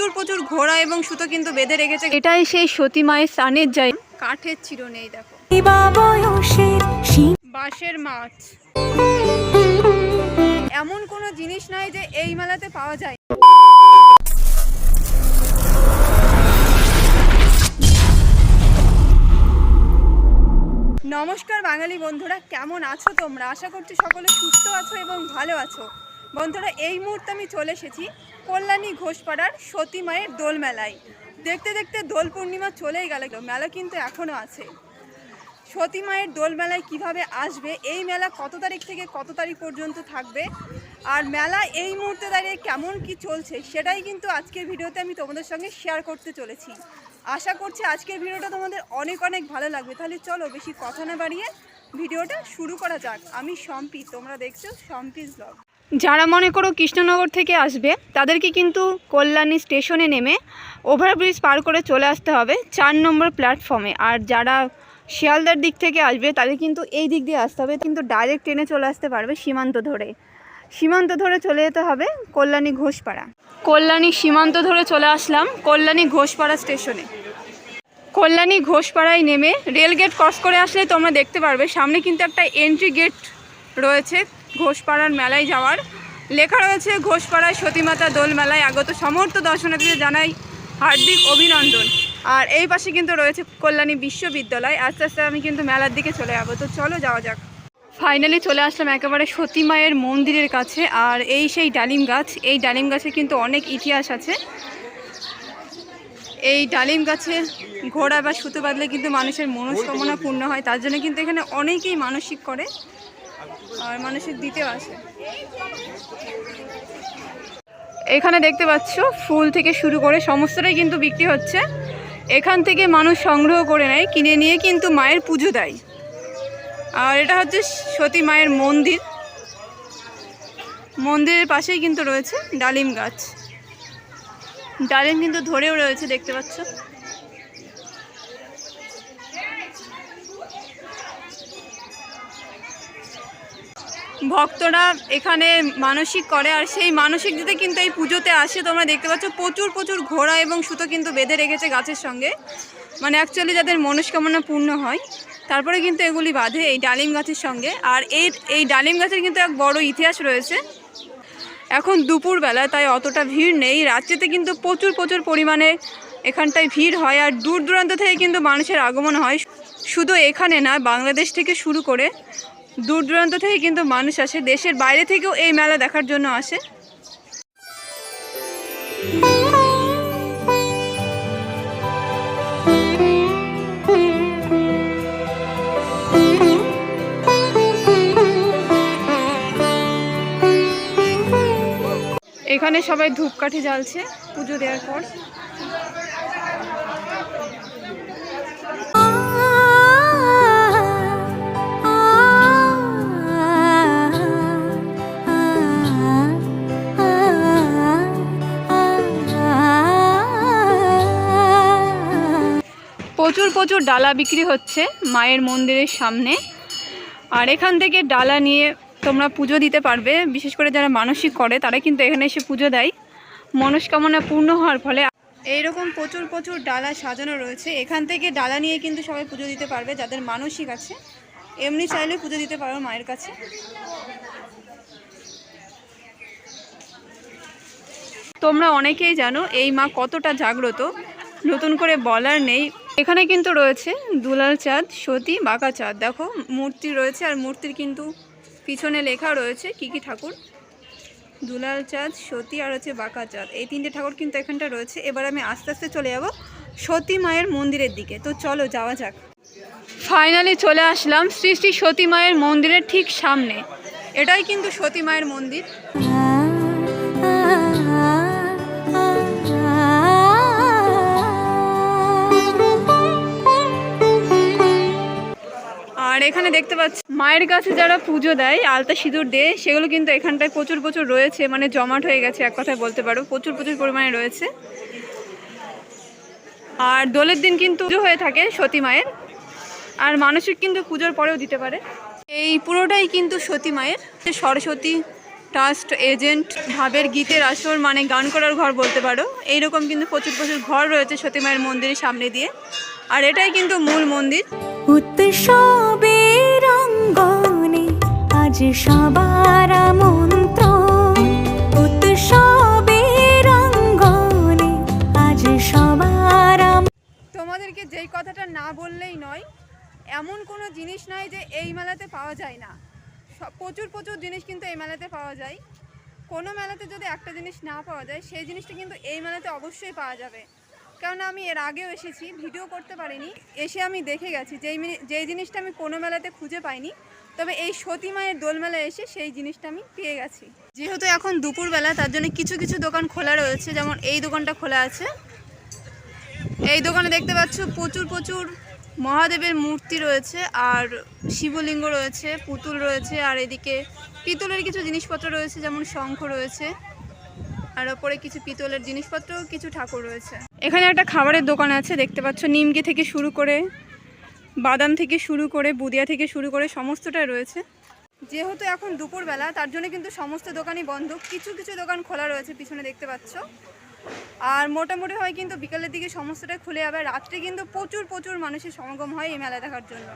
প্রচুর প্রচুর ঘোড়া এবং সুতো কিন্তু বেঁধে রেখেছে। এটাই সেই সতী মায়ের স্নানের জায়গা। কাঠের চিরুনি এই দেখো। বাঁশের মাছ। এমন কোনো জিনিস নাই যে এই মেলাতে পাওয়া যায়। নমস্কার বাঙালি বন্ধুরা কেমন আছো তোমরা? আশা করছি সকলে সুস্থ আছো এবং ভালো আছো। বন্ধুরা, এই মুহূর্তে আমি চলে এসেছি কল্যাণী ঘোষপাড়ার সতী মায়ের দোল মেলায়। দেখতে দেখতে দোল পূর্ণিমা চলেই গেল, মেলা কিন্তু এখনও আছে। সতী মায়ের দোল মেলায় কীভাবে আসবে, এই মেলা কত তারিখ থেকে কত তারিখ পর্যন্ত থাকবে, আর মেলা এই মুহূর্তে দাঁড়িয়ে কেমন কি চলছে, সেটাই কিন্তু আজকের ভিডিওতে আমি তোমাদের সঙ্গে শেয়ার করতে চলেছি। আশা করছি আজকের ভিডিওটা তোমাদের অনেক অনেক ভালো লাগবে। তাহলে চলো, বেশি কথা না বাড়িয়ে ভিডিওটা শুরু করা যাক। আমি সম্পি, তোমরা দেখছ সম্পিস ব্লগ। যারা মনে করো কৃষ্ণনগর থেকে আসবে, তাদেরকে কিন্তু কল্যাণী স্টেশনে নেমে ওভারব্রিজ পার করে চলে আসতে হবে চার নম্বর প্ল্যাটফর্মে আর যারা শিয়ালদার দিক থেকে আসবে, তাদের কিন্তু এই দিক দিয়ে আসতে হবে, কিন্তু ডাইরেক্ট ট্রেনে চলে আসতে পারবে সীমান্ত ধরে। সীমান্ত ধরে চলে যেতে হবে কল্যাণী ঘোষপাড়া। কল্যাণী সীমান্ত ধরে চলে আসলাম কল্যাণী ঘোষপাড়া স্টেশনে। কল্যাণী ঘোষপাড়ায় নেমে রেল গেট ক্রস করে আসলে তোমরা দেখতে পারবে, সামনে কিন্তু একটা এন্ট্রি গেট রয়েছে। ঘোষপাড়ার মেলায় যাওয়ার। লেখা রয়েছে, ঘোষপাড়ায় সতীমাতা দোল মেলায় আগত সমর্থ দর্শনার্থীদের জানাই হার্দিক অভিনন্দন। আর এই পাশে কিন্তু রয়েছে কল্যাণী বিশ্ববিদ্যালয়। আস্তে আস্তে আমি কিন্তু মেলার দিকে চলে যাব। তো চলো যাওয়া যাক। ফাইনালি চলে আসলাম একেবারে সতী মায়ের মন্দিরের কাছে। আর এই সেই ডালিম গাছ, এই ডালিম গাছে কিন্তু অনেক ইতিহাস আছে। এই ডালিম গাছে ঘোড়া বা সুতো বাঁধলে কিন্তু মানুষের মনস্কামনা পূর্ণ হয়। তার জন্য কিন্তু এখানে অনেকেই মানসিক করে। আর মানুষের দিতেও আসে। এখানে দেখতে পাচ্ছ, ফুল থেকে শুরু করে সমস্তটাই কিন্তু বিক্রি হচ্ছে। এখান থেকে মানুষ সংগ্রহ করে নেয়, কিনে নিয়ে কিন্তু মায়ের পুজো দেয়। আর এটা হচ্ছে সতী মায়ের মন্দির। মন্দিরের পাশেই কিন্তু রয়েছে ডালিম গাছ। ডালিম কিন্তু ধরেও রয়েছে, দেখতে পাচ্ছ। ভক্তরা এখানে মানসিক করে, আর সেই মানসিক দিতে কিন্তু এই পুজোতে আসে। তোমরা দেখতে পাচ্ছ, প্রচুর প্রচুর ঘোড়া এবং সুতো কিন্তু বেঁধে রেখেছে গাছের সঙ্গে। মানে অ্যাকচুয়ালি যাদের মনস্কামনা পূর্ণ হয়, তারপরে কিন্তু এগুলি বাঁধে এই ডালিম গাছের সঙ্গে। আর এই এই ডালিম গাছের কিন্তু এক বড় ইতিহাস রয়েছে। এখন দুপুরবেলা, তাই অতটা ভিড় নেই। রাত্রিতে কিন্তু প্রচুর প্রচুর পরিমাণে এখানটায় ভিড় হয়, আর দূর দূরান্ত থেকে কিন্তু মানুষের আগমন হয়। শুধু এখানে না, বাংলাদেশ থেকে শুরু করে দূর দূরান্ত থেকে কিন্তু মানুষ আসে, দেশের বাইরে থেকেও এই মেলা দেখার জন্য আসে। এখানে সবাই ধূপকাঠি জ্বালছে, পুজো দেওয়ার পর। প্রচুর প্রচুর ডালা বিক্রি হচ্ছে মায়ের মন্দিরের সামনে। আর এখান থেকে ডালা নিয়ে তোমরা পুজো দিতে পারবে। বিশেষ করে যারা মানসিক করে, তারা কিন্তু এখানে এসে পুজো দেয়। মনস্কামনা পূর্ণ হওয়ার ফলে এইরকম প্রচুর প্রচুর ডালা সাজানো রয়েছে। এখান থেকে ডালা নিয়ে কিন্তু সবাই পুজো দিতে পারবে, যাদের মানসিক আছে। এমনি চাইলে পুজো দিতে পারো মায়ের কাছে। তোমরা অনেকেই জানো, এই মা কতটা জাগ্রত। নতুন করে বলার নেই এখানে কিন্তু রয়েছে দুলাল চাঁদ, সতী, বাঁকা চাঁদ। দেখো, মূর্তি রয়েছে আর মূর্তির কিন্তু পিছনে লেখা রয়েছে কি কি ঠাকুর? দুলাল চাঁদ, সতী আর হচ্ছে বাঁকা চাঁদ। এই তিনটে ঠাকুর কিন্তু এখানটা রয়েছে। এবার আমি আস্তে আস্তে চলে যাব সতী মায়ের মন্দিরের দিকে। তো চলো, যাওয়া যাক। ফাইনালি চলে আসলাম শ্রী শ্রী সতী মায়ের মন্দিরের ঠিক সামনে। এটাই কিন্তু সতী মায়ের মন্দির। আর এখানে দেখতে পাচ্ছি, মায়ের কাছে যারা পুজো দেয়, আলতা সিঁদুর দেয়, সেগুলো কিন্তু এখানটায় প্রচুর প্রচুর রয়েছে মানে জমাট হয়ে গেছে, এক কথায় বলতে পারো, প্রচুর প্রচুর পরিমাণে রয়েছে। আর দোলের দিন কিন্তু পুজো হয়ে থাকে সতী মায়ের, আর মানসিক কিন্তু পুজোর পরেও দিতে পারে। এই পুরোটাই কিন্তু সতী মায়ের সরস্বতী, ট্রাস্ট, এজেন্ট, ভাবের, গীতের আসর মানে গান করার ঘর বলতে পারো, এইরকম কিন্তু প্রচুর প্রচুর ঘর রয়েছে সতী মায়ের মন্দিরের সামনে দিয়ে। আর এটাই কিন্তু মূল মন্দির। অঙ্গনে আজ সবার মন্ত্র উৎসবের অঙ্গনে আজ সবার তোমাদেরকে যেই কথাটা না বললেই নয়, এমন কোনো জিনিস নয় যে এই মেলাতে পাওয়া যায় না। প্রচুর প্রচুর জিনিস কিন্তু এই মেলাতে পাওয়া যায়। কোনো মেলাতে যদি একটা জিনিস না পাওয়া যায়, সেই জিনিসটা কিন্তু এই মেলাতে অবশ্যই পাওয়া যাবে। কারণ আমি এর আগেও এসেছি, ভিডিও করতে পারিনি। এসে আমি দেখে গেছি, যেই যেই জিনিসটা আমি কোনো মেলাতে খুঁজে পাইনি তবে এই সতী মায়ের দোলমেলায় এসে সেই জিনিসটা আমি পেয়ে গেছি। যেহেতু এখন দুপুরবেলা, তার জন্য কিছু কিছু দোকান খোলা রয়েছে, যেমন এই দোকানটা খোলা আছে। এই দোকানে দেখতে পাচ্ছ প্রচুর প্রচুর মহাদেবের মূর্তি রয়েছে, আর শিবলিঙ্গ রয়েছে, পুতুল রয়েছে, আর এদিকে পিতলের কিছু জিনিসপত্র রয়েছে, যেমন শঙ্খ রয়েছে, আর ওপরে কিছু পিতলের জিনিসপত্র, কিছু ঠাকুর রয়েছে। এখানে একটা খাবারের দোকান আছে, দেখতে পাচ্ছ, নিমকি থেকে শুরু করে বাদাম থেকে শুরু করে, বুদিয়া থেকে শুরু করে সমস্তটাই রয়েছে। যেহেতু এখন দুপুরবেলা, তার জন্য কিন্তু সমস্ত দোকানই বন্ধ। কিছু কিছু দোকান খোলা রয়েছে পিছনে দেখতে পাচ্ছ। আর মোটামুটি হয় কিন্তু বিকালের দিকে সমস্তটা খুলে যাবে রাত্রে কিন্তু প্রচুর প্রচুর মানুষের সমাগম হয় এই মেলা দেখার জন্য।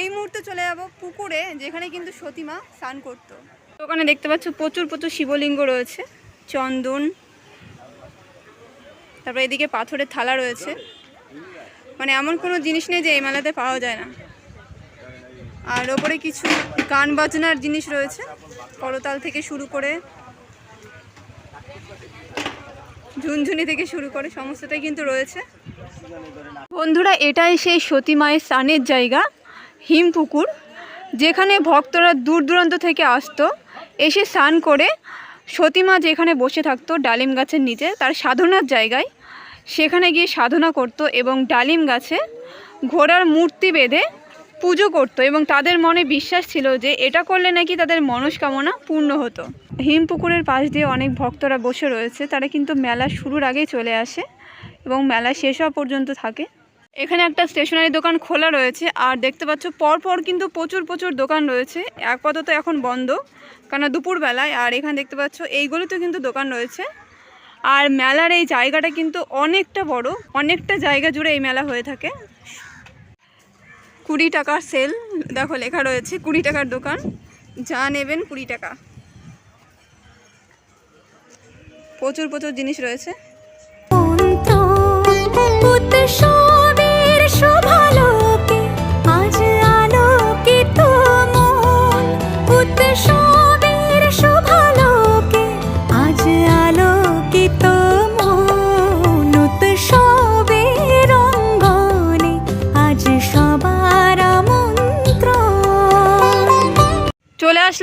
এই মুহূর্তে চলে যাব পুকুরে, যেখানে কিন্তু সতীমা স্নান করতো। দোকানে দেখতে পাচ্ছ প্রচুর প্রচুর শিবলিঙ্গ রয়েছে, চন্দন, তারপরে এদিকে পাথরের থালা রয়েছে। মানে এমন কোনো জিনিস নেই যে এই মেলাতে পাওয়া যায় না। আর ওপরে কিছু গান বাজনার জিনিস রয়েছে করতাল থেকে শুরু করে, ঝুনঝুনি থেকে শুরু করে সমস্তটাই কিন্তু রয়েছে। বন্ধুরা, এটাই সেই সতী মায়ের স্নানের জায়গা, হিমপুকুর, যেখানে ভক্তরা দূর দূরান্ত থেকে আসতো, এসে স্নান করে সতীমা যেখানে বসে থাকতো ডালিম গাছের নিচে, তার সাধনার জায়গায় সেখানে গিয়ে সাধনা করতো এবং ডালিম গাছে ঘোড়ার মূর্তি বেঁধে পুজো করতো এবং তাদের মনে বিশ্বাস ছিল যে এটা করলে নাকি তাদের মনস্কামনা পূর্ণ হতো। হিমপুকুরের পাশ দিয়ে অনেক ভক্তরা বসে রয়েছে, তারা কিন্তু মেলা শুরুর আগেই চলে আসে এবং মেলা শেষ হওয়া পর্যন্ত থাকে। এখানে একটা স্টেশনারি দোকান খোলা রয়েছে আর দেখতে পাচ্ছ পরপর কিন্তু প্রচুর প্রচুর দোকান রয়েছে। আপাতত এখন বন্ধ কেন দুপুরবেলায় আর এখানে দেখতে পাচ্ছ এইগুলোতে কিন্তু দোকান রয়েছে। আর মেলার এই জায়গাটা কিন্তু অনেকটা বড়, অনেকটা জায়গা জুড়ে এই মেলা হয়ে থাকে। কুড়ি টাকার সেল, দেখো লেখা রয়েছে কুড়ি টাকার দোকান। যা নেবেন কুড়ি টাকা। প্রচুর প্রচুর জিনিস রয়েছে।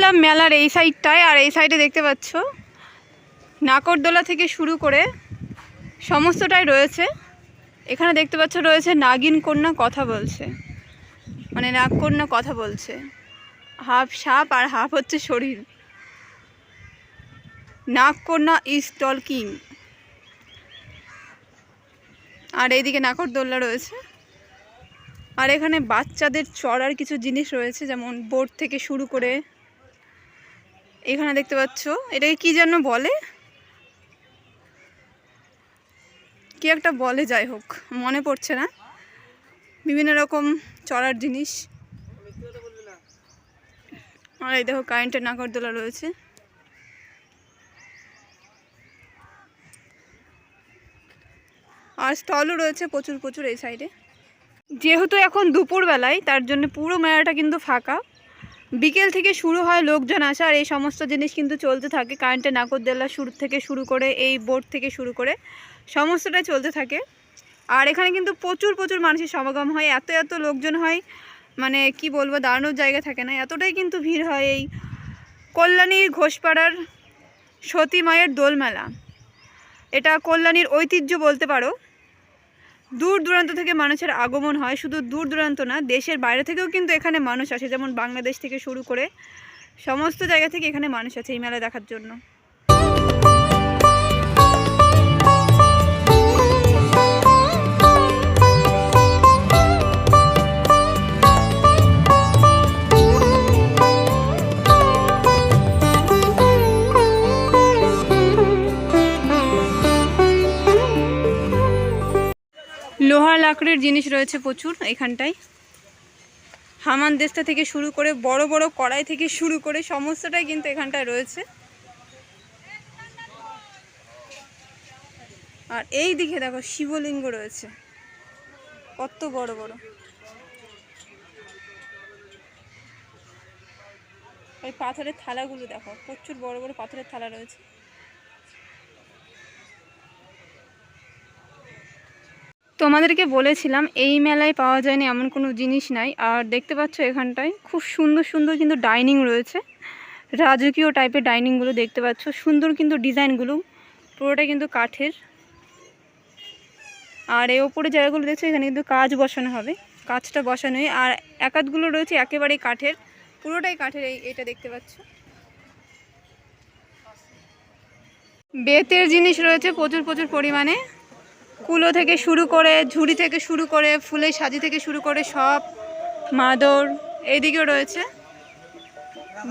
আসলাম মেলার এই সাইডটায়, আর এই সাইডে দেখতে পাচ্ছ নাকরদোলা থেকে শুরু করে সমস্তটাই রয়েছে। এখানে দেখতে পাচ্ছ রয়েছে নাগিন কন্যা কথা বলছে। মানে নাগ কন্যা কথা বলছে। হাফ সাপ আর হাফ হচ্ছে শরীর। নাগ কন্যা ইজ টলকিং আর এইদিকে নাকরদোল্লা রয়েছে। আর এখানে বাচ্চাদের চড়ার কিছু জিনিস রয়েছে, যেমন বোর্ড থেকে শুরু করে এখানে দেখতে পাচ্ছ। এটাকে কি যেন বলে? কি একটা বলে, যাই হোক, মনে পড়ছে না। বিভিন্ন রকম চড়ার জিনিস। আর এই দেখো কারেন্টের নাগরদোলা রয়েছে। আর স্টলও রয়েছে প্রচুর প্রচুর এই সাইডে যেহেতু এখন দুপুরবেলায়, তার জন্য পুরো মেলাটা কিন্তু ফাঁকা। বিকেল থেকে শুরু হয় লোকজন আসা আর এই সমস্ত জিনিস কিন্তু চলতে থাকে। কারেন্টের নাকরদোলা শুরু থেকে শুরু করে, এই বোর্ড থেকে শুরু করে সমস্তটাই চলতে থাকে। আর এখানে কিন্তু প্রচুর প্রচুর মানুষের সমাগম হয়। এত এত লোকজন হয় মানে কি বলব, দাঁড়ানোর জায়গা থাকে না। এতটাই কিন্তু ভিড় হয় এই কল্যাণীর ঘোষপাড়ার সতী মায়ের দোলমেলা। এটা কল্যাণীর ঐতিহ্য বলতে পারো। দূর দূরান্ত থেকে মানুষের আগমন হয়। শুধু দূর দূরান্ত না, দেশের বাইরে থেকেও কিন্তু এখানে মানুষ আসে। যেমন বাংলাদেশ থেকে শুরু করে সমস্ত জায়গা থেকে এখানে মানুষ আছে এই মেলা দেখার জন্য। লোহা লাকড়ির জিনিস রয়েছে প্রচুর এখানটায়। হামান দেশটা থেকে শুরু করে বড় বড় কড়াই থেকে শুরু করে সমস্তটাই কিন্তু এখানটায় রয়েছে। আর এই দিকে দেখো শিবলিঙ্গ রয়েছে। কত বড় বড়। ওই পাথরের থালাগুলো দেখো, প্রচুর বড় বড় পাথরের থালা রয়েছে। তোমাদেরকে বলেছিলাম, এই মেলায় পাওয়া যায়নি এমন কোনো জিনিস নাই। আর দেখতে পাচ্ছ এখানটায় খুব সুন্দর সুন্দর কিন্তু ডাইনিং রয়েছে। রাজকীয় টাইপের ডাইনিংগুলো দেখতে পাচ্ছ। সুন্দর কিন্তু ডিজাইনগুলো পুরোটা কিন্তু কাঠের। আর এই ওপরে জায়গাগুলো দেখছ, এখানে কিন্তু কাজ বসানো হবে। কাজটা বসানোই। আর একাতগুলো রয়েছে একেবারেই কাঠের। পুরোটাই কাঠের এই এটা দেখতে পাচ্ছ। বেতের জিনিস রয়েছে প্রচুর প্রচুর পরিমাণে। কুলো থেকে শুরু করে, ঝুড়ি থেকে শুরু করে, ফুলের সাজি থেকে শুরু করে সব মাদর এইদিকেও রয়েছে।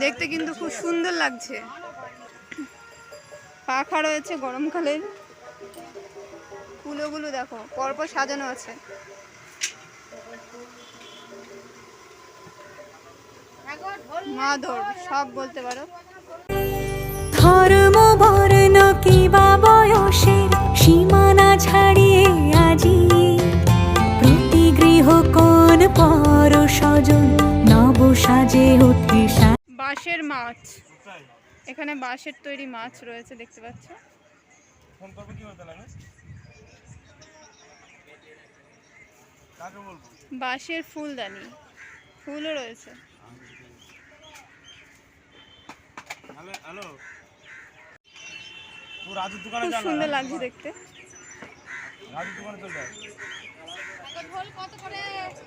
দেখতে কিন্তু খুব সুন্দর লাগছে। পাখা রয়েছে গরমকালের কুলোগুলো দেখো, পরপর সাজানো আছে। মাদর, সব বলতে পারো। ধর্ম বর্ণ কিবা বয়সের সীমানা ছাড়িয়ে পর স্বজন নব সাজে ওঠে বাঁশের মাছ। এখানে বাঁশের তৈরি মাছ রয়েছে দেখতে পাচ্ছ? ফোন করব কি বলতে লাগে বাঁশের ফুলদানি। ফুলও রয়েছে। হ্যালো হ্যালো ও রাজুর দোকানে খুব সুন্দর লাগছে দেখতে। রাজুর দোকানে চলে যায় দিতে নিয়ে আসি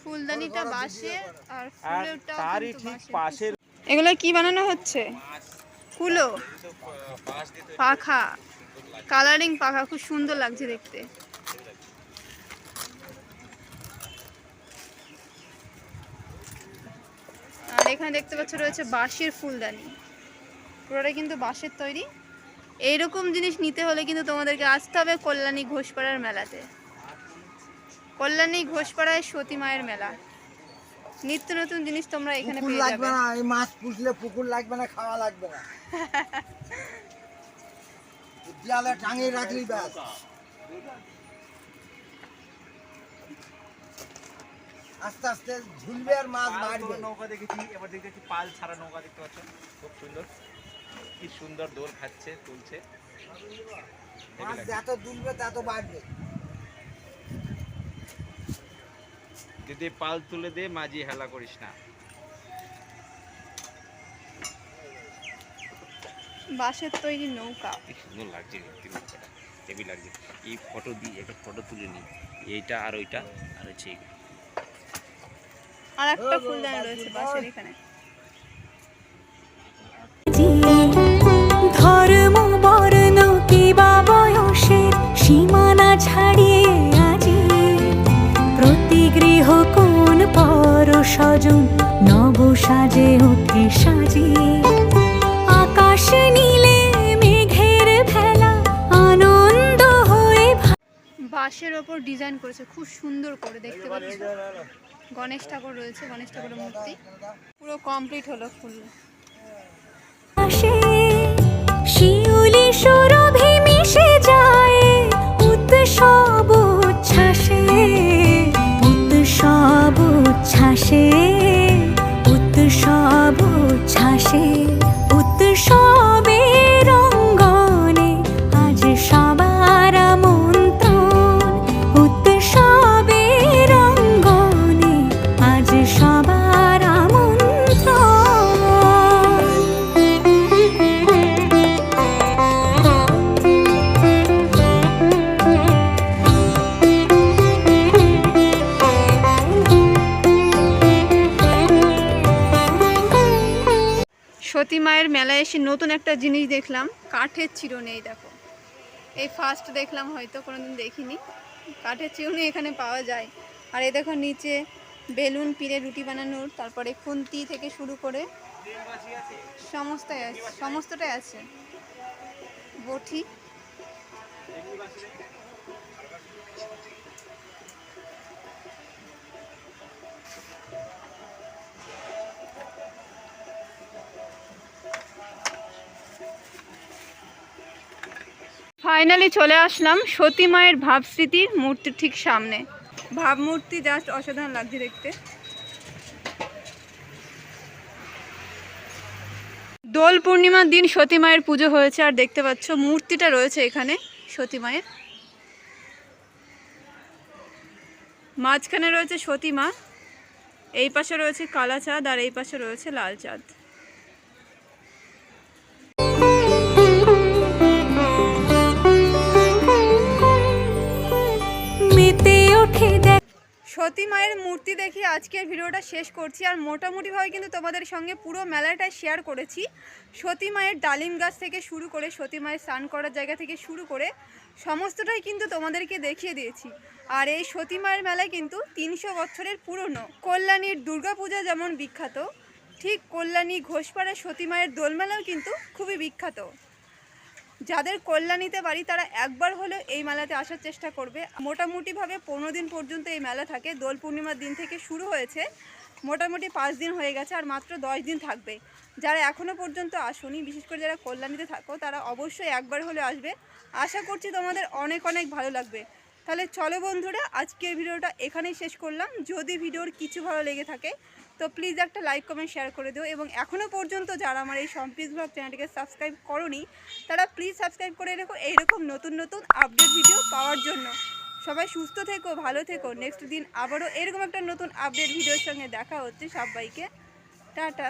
ফুলদানিটা বাঁশের আর ফুলেরটাও তারই ঠিক। পাশের এগুলো কি বানানো হচ্ছে? কুলো। পাখা। কালারিং পাখা খুব সুন্দর লাগছে দেখতে। আর এখানে দেখতে পাচ্ছ রয়েছে বাঁশের ফুলদানি। পুরোটা কিন্তু বাঁশের তৈরি। এইরকম জিনিস নিতে হলে কিন্তু তোমাদেরকে আসতে হবে কল্যাণী ঘোষপাড়ার মেলাতে। কল্যাণী ঘোষপাড়ায় সতী মায়ের মেলা। নিত্য নতুন জিনিস তোমরা এখানে পুকুর পেয়ে লাগবে না এই মাছ পুষলে পুকুর লাগবে না খাওয়া লাগবে না। দেয়ালে টাঙিয়ে রাখলি ব্যাস। আস্তে আস্তে ঝুলবে আর মাছ বাড়বে। নৌকা দেখেছি এবার দেখতেছি পাল ছাড়া নৌকা দেখতে পাচ্ছ খুব সুন্দর। কি সুন্দর দোল খাচ্ছে তুলছে। মাছ যত দুলবে তত বাড়বে। যদি পাল তুলে দে মাঝি হেলা করিস না। বাঁশের তৈরি নৌকা। কি সুন্দর লাগছে দেখতে নৌকাটা হেভি লাগছে। এই ফটো দিই একটা ফটো তুলে নিই। এইটা আর ওইটা আর হচ্ছে। আর একটা ফুলদানি রয়েছে বাঁশের এখানে। স্বজন নব সাজে ওঠে সাজিয়ে আকাশ নীলে মেঘের ভেলা আনন্দ হয়ে বাঁশের ওপর ডিজাইন করেছে খুব সুন্দর করে দেখতে পাচ্ছ? গণেশ ঠাকুর রয়েছে গণেশ ঠাকুরের মূর্তি। পুরো কমপ্লিট হলো ফুল। শিউলি সুরভি মিশে যায় উৎসব উচ্ছ্বাসে উৎসব উচ্ছ্বাসে উৎসবের নতুন একটা জিনিস দেখলাম, কাঠের চিরুনি, এই দেখো। এই ফার্স্ট দেখলাম হয়তো, কোনোদিন দেখিনি। কাঠের চিরুনি এখানে পাওয়া যায়। আর এই দেখো নিচে বেলুন, পিড়ে রুটি বানানোর, তারপরে খুন্তি থেকে শুরু করে সমস্তই আছে, সমস্তটাই আছে। বটি। ফাইনালি চলে আসলাম সতী মায়ের ভাবস্মৃতির মূর্তির ঠিক সামনে। ভাবমূর্তি জাস্ট অসাধারণ লাগছে দেখতে। দোল পূর্ণিমার দিন সতী মায়ের পুজো হয়েছে আর দেখতে পাচ্ছ মূর্তিটা রয়েছে এখানে সতী মায়ের। মাঝখানে রয়েছে সতী মা এই পাশে রয়েছে কালা চাঁদ আর এই পাশে রয়েছে লাল চাঁদ সতী মায়ের মূর্তি দেখে আজকের ভিডিওটা শেষ করছি। আর মোটামুটিভাবে কিন্তু তোমাদের সঙ্গে পুরো মেলাটা শেয়ার করেছি। সতী মায়ের ডালিম গাছ থেকে শুরু করে সতী মায়ের স্নান করার জায়গা থেকে শুরু করে সমস্তটাই কিন্তু তোমাদেরকে দেখিয়ে দিয়েছি। আর এই সতী মায়ের মেলায় কিন্তু তিনশো বছরের পুরনো কল্যাণীর দুর্গাপূজা যেমন বিখ্যাত, ঠিক কল্যাণী ঘোষপাড়া সতী মায়ের দোলমেলাও কিন্তু খুবই বিখ্যাত। যাদের কল্যাণীতে বাড়ি, তারা একবার হলেও এই মেলাতে আসার চেষ্টা করবে। মোটামুটিভাবে পনেরো দিন পর্যন্ত এই মেলা থাকে। দোল পূর্ণিমার দিন থেকে শুরু হয়েছে। মোটামুটি পাঁচ দিন হয়ে গেছে আর মাত্র দশ দিন থাকবে। যারা এখনও পর্যন্ত আসুনি, বিশেষ করে যারা কল্যাণীতে থাকো, তারা অবশ্যই একবার হলে আসবে। আশা করছি তোমাদের অনেক অনেক ভালো লাগবে। তাহলে চলো বন্ধুরা, আজকের ভিডিওটা এখানেই শেষ করলাম। যদি ভিডিওর কিছু ভালো লেগে থাকে তো প্লিজ একটা লাইক কমেন্ট শেয়ার করে দিও। এবং এখনও পর্যন্ত যারা আমার এই সম্পিস ব্লগ চ্যানেলটিকে সাবস্ক্রাইব করনি, তারা প্লিজ সাবস্ক্রাইব করে রেখো এইরকম নতুন নতুন আপডেট ভিডিও পাওয়ার জন্য। সবাই সুস্থ থেকো, ভালো থেকো। নেক্সট দিন আবারও এরকম একটা নতুন আপডেট ভিডিওর সঙ্গে দেখা হচ্ছে সবাইকে। টাটা।